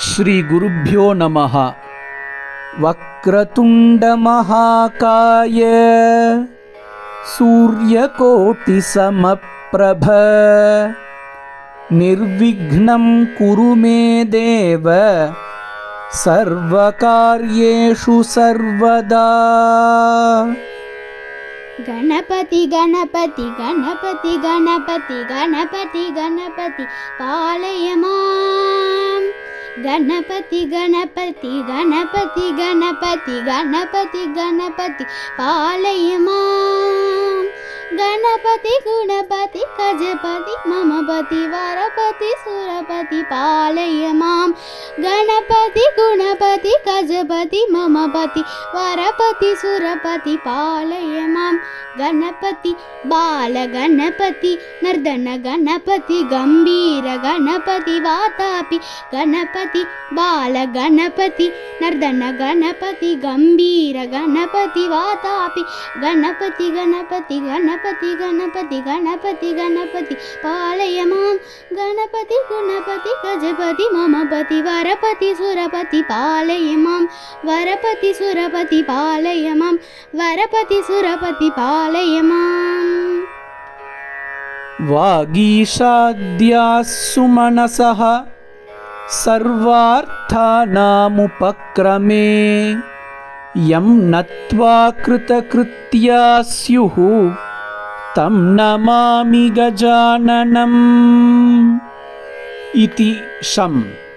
श्रीगुरुभ्यो नमः। वक्रतुण्डमहाकाय सूर्यकोटिसमप्रभ। निर्विघ्नं कुरु मे देव। सर्वकार्येषु सर्वदा। गणपति गणपति गणपति गणपति गणपति गणपति पालय माम् గణపతి గణపతి గణపతి గణపతి గణపతి గణపతి పాలయమా. గణపతి గుణపతి గజపతి మమపతి వరపతి సురపతి పాలయ మాం గణపతి గుణపతి गजपति मम पति वरपति सुरपति पालय मां गणपति बालगणपति नर्दन गणपति गम्भीर गणपति वातापि गणपति बालगणपति नर्दन गणपति गम्भीर गणपति वातापि गणपति गणपति गणपति गणपति गणपति गणपति पालय मां गणपति गुणपति गजपति मम पति वरपति सुरपति पालय मां। वरपति सुरपति पालय मां। वरपति सुरपति पालय माम् वागीशाद्याः सुमनसः सर्वार्थानामुपक्रमे। यं नत्वा कृतकृत्या स्युः तं नमामि गजाननम् इति शम्